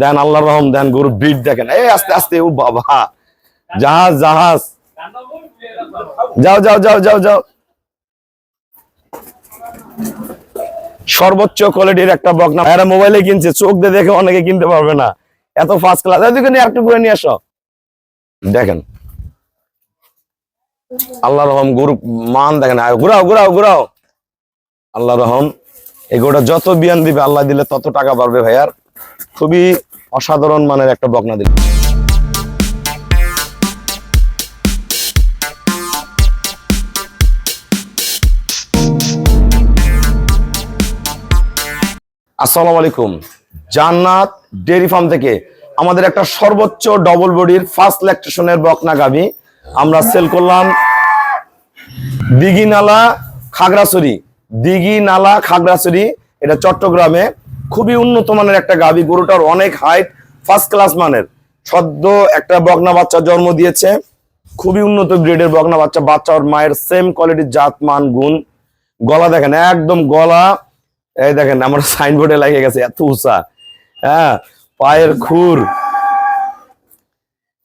দেন আল্লাহ রহম, দেন গরু বিট দেখেন। এই আস্তে আস্তে, ও বাবা। জাহাজ জাহাজ। যাও যাও যাও যাও যাও। সর্বোচ্চ কোয়ালিটির একটা বকনা এরা মোবাইলে কিনছে, চোখ দিয়ে দেখে অনেকে কিনতে পারবে না। এত ফার্স্ট ক্লাস এদিকে একটু করে নিয়ে আসো। দেখেন। আল্লাহ রহম গরু মান দেখেন। ঘুরাও ঘুরাও ঘুরাও। আল্লাহ রহম, এই গরুটা যত বিয়ান দিবে, আল্লাহ দিলে তত টাকা পারবে ভাইয়ার। খুবই অসাধারণ মানের একটা বকনা দিল। আসসালামু আলাইকুম। জান্নাত ডেয়ারি ফার্ম থেকে আমাদের একটা সর্বোচ্চ ডবল বডির ফার্স্ট ল্যাকটেশনের বকনা গাভি আমরা সেল করলাম দিঘি নালা খাগড়াছড়ি। দিঘি নালা খাগড়াছড়ি, এটা চট্টগ্রামে খুবই উন্নত মানের একটা গাভি, গরুটার অনেক হাইট ফার্স্ট ক্লাস মানের। সদ্য একটা বকনা বাচ্চা জন্ম দিয়েছে। খুবই উন্নত গ্রেডের বকনা বাচ্চা বাচ্চা ওর মায়ের সেম কোয়ালিটির জাত, মান, গুণ। গলা দেখেন, একদম গলা। এই দেখেন, আমার সাইনবোর্ডে লাগে গেছে, এত উঁচা। হ্যাঁ পায়ের খুর।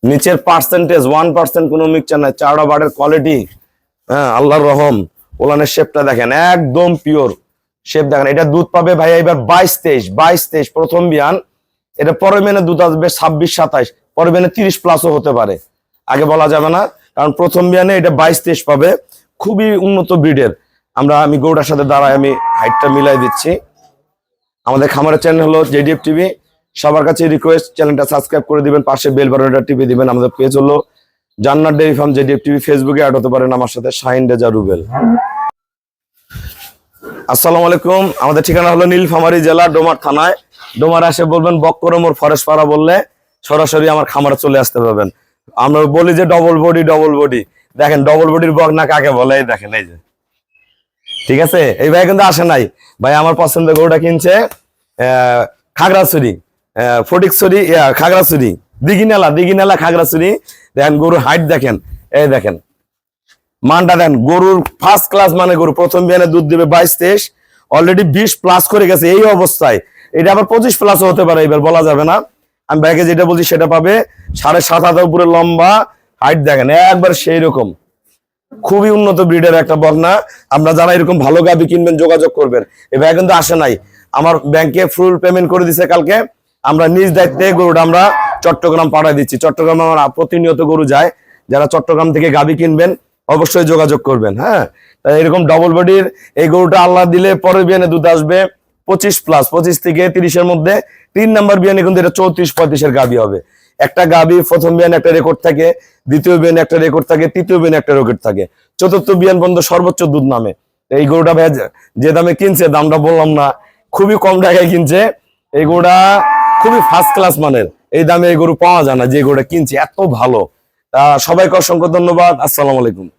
নিচের পার্সেন্টেজ ওয়ান পার্সেন্ট কোনো মিক্সচার নাই, চারটা বাটের কোয়ালিটি হ্যাঁ আল্লাহর রহম, ওলানের শেপটা দেখেন, একদম পিওর শেপ দেখেন, এটা দুধ পাবে ভাই এবার বাইশ তেইশ বাইশ তেইশ, প্রথম বিয়ান। এটা পরের মেনে দুধ আসবে ছাব্বিশ, সাতাইশ, পরের মেনে তিরিশ প্লাসও হতে পারে। আগে বলা যাবে না, কারণ প্রথম বিয়ানে এটা বাইশ তেইশ পাবে। খুবই উন্নত ব্রিডের আমরা, আমি গৌড়ার সাথে দাঁড়ায় আমি হাইটটা মিলাই দিচ্ছি। আমাদের খামারের চ্যানেল হলো জেডিএফ টিভি সবার কাছে রিকোয়েস্ট চ্যানেলটা সাবস্ক্রাইব করে দিবেন, পাশে বেল বাটনটা টিপে দিবেন, আমাদের পেজ হলো Jannar dairy farm JDF TV ফেসবুকে অ্যাড হতে পারেন আমার সাথে শাহিন রেজা রুবেল। আসসালামু আলাইকুম। আমাদের ঠিকানা হলো নীলফামারী জেলা ডোমার থানায়। ডোমার এসে বলবেন বক্করমোর ফরেস্ট পাড়া বললে সরাসরি আমার খামারে চলে আসতে পারবেন। আমরা বলি যে ডবল বডি ডবল বডি দেখেন ডবল বডির বক না কাকে বলে এই দেখেন এই যে। ঠিক আছে? এই ভাই কিন্তু আসে নাই। ভাই আমার পছন্দের গরুটা কিনছে আহ, ফটিকছড়ি খাগড়াছড়ি। দিঘিনালা দিঘিনালা খাগড়াছড়ি। দেখেন গরুর হাইট দেখেন। এই দেখেন মানটা দেন, গরুর ফার্স্ট ক্লাস মানে গরু, প্রথম বিয়ানে দুধ দিবে বাইশ তেইশ অলরেডি বিশ প্লাস করে গেছে এই অবস্থায়। এটা আবার পঁচিশ প্লাসও হতে পারে, এবার বলা যাবে না। আমি ব্যাগে যেটা বলছি সেটা পাবে, সাড়ে সাত হাতের উপরে লম্বা হাইট দেখেন, একবার সেই রকম। খুবই উন্নত ব্রিডের একটা বকনা। আমরা যারা এরকম ভালো গাবি কিনবেন, যোগাযোগ করবেন। এ কিন্তু আসে নাই। আমার ব্যাংকে ফুল পেমেন্ট করে দিছে কালকে। আমরা নিজ দায়িত্বে গরুটা আমরা চট্টগ্রাম পাঠাই দিচ্ছি। চট্টগ্রামে আমার প্রতিনিয়ত গরু যায়। যারা চট্টগ্রাম থেকে গাবি কিনবেন অবশ্যই যোগাযোগ করবেন হ্যাঁ? এরকম ডবল বডির এই গরুটা আল্লাহ দিলে পরের বিয়ানে দুধ আসবে পঁচিশ প্লাস পঁচিশ থেকে তিরিশের মধ্যে। তিন নাম্বার বিয়ানে কিন্তু এটা চৌত্রিশ, পঁয়ত্রিশের গাবি হবে। একটা গাবি প্রথম বিয়ান একটা রেকর্ড থাকে, দ্বিতীয় বিয়ান একটা রেকর্ড থাকে, তৃতীয় বিয়ানে একটা রেকর্ড থাকে। চতুর্থ বিয়ান পর্যন্ত সর্বোচ্চ দুধ নামে। এই গরুটা ভাই যে- দামে কিনছে, দামটা বললাম না, খুবই কম টাকায় কিনছে। এই গরুটা খুবই ফার্স্ট ক্লাস মানের। এই দামে এই গরু পাওয়া যায় না, যে গরুটা কিনছে, এত ভালো। সবাইকে অসংখ্য ধন্যবাদ, আসসালামু আলাইকুম।